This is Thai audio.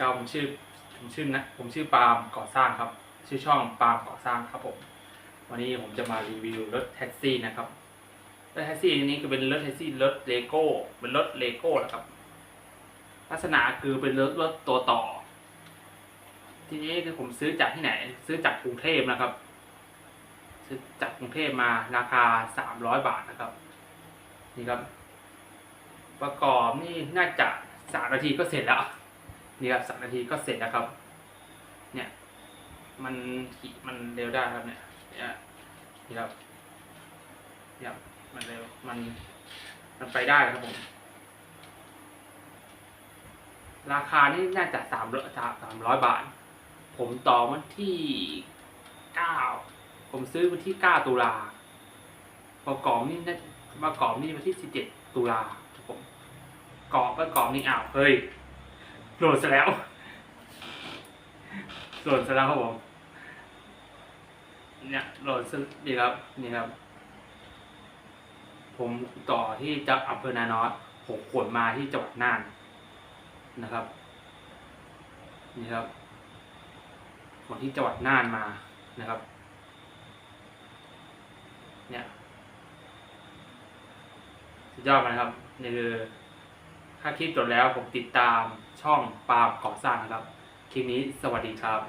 ครับผมชื่อผมชื่อนะผมชื่อปาล์มก่อสร้างครับ ชื่อช่องปาล์มก่อสร้างครับผม วันนี้ผมจะมารีวิวรถแท็กซี่นะครับรถแท็กซี่นี้คือเป็นรถแท็กซี่รถเลโก้เป็นรถเลโก้นะครับ ลักษณะคือเป็นรถรถตัวต่อ ทีนี้คือผมซื้อจากที่ไหน ซื้อจากกรุงเทพนะครับ ซื้อจากกรุงเทพมาราคาสามร้อยบาทนะครับ นี่ครับ ประกอบนี่น่าจะสามนาทีก็เสร็จแล้ว นี่ครับสามนาทีก็เสร็จแล้วครับ เนี่ยมันขี่มันเร็วได้ครับเนี่ยนี่ครับเนี่ยมันเร็วมันมันไปได้ครับผม ราคานี่น่าจะสามร้อยสามร้อยบาท ผมต่อวันที่เก้าผมซื้อวันที่เก้าตุลาประกอบนี่น่าประกอบนี่วันที่สิบเจ็ดตุลาครับผมกรอบประกอบนี่อ้าวเฮ้ย โหลดซะแล้วโหลดซะแล้วครับผมเนี่ยโหลดซะดีครับนี่ครับ ผมต่อที่จะอำเภอนาน้อยผมขนมาที่จังหวัดน่านนะครับ นี่ครับขนที่จังหวัดน่านมานะครับ เนี่ยสุดยอดไหมครับนี่คือ ถ้าคลิปจบแล้วผมติดตามช่องปาล์มก่อสร้างนะครับ คลิปนี้สวัสดีครับ